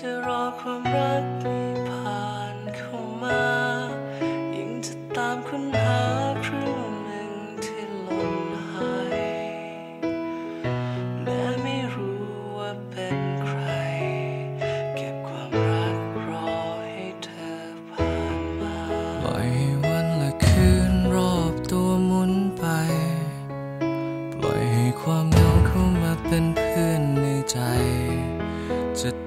จะรอความรัก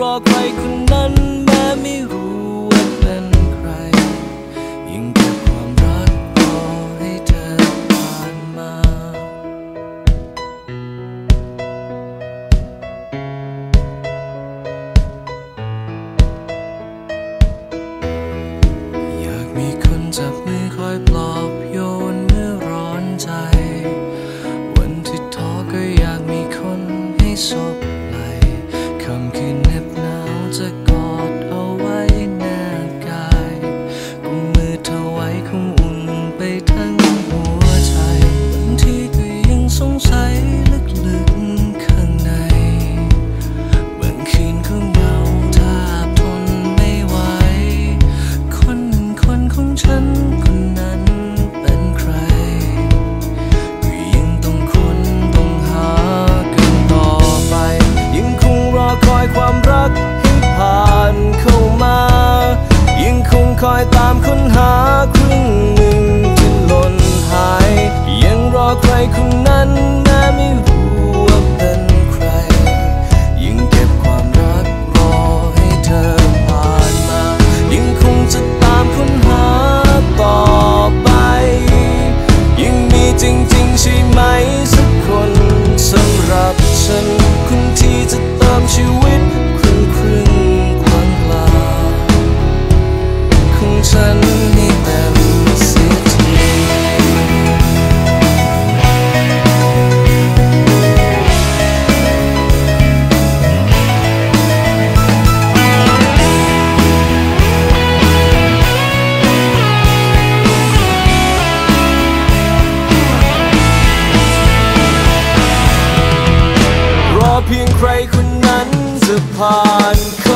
รอใครคนนั้นแม้ไม่รู้ว่าเป็นใคร ยังเก็บความรักรอให้เธอผ่านมา อยากมีคนจับมือคอยปลอบโยนเมื่อร้อนใจ ใครงนั้น upon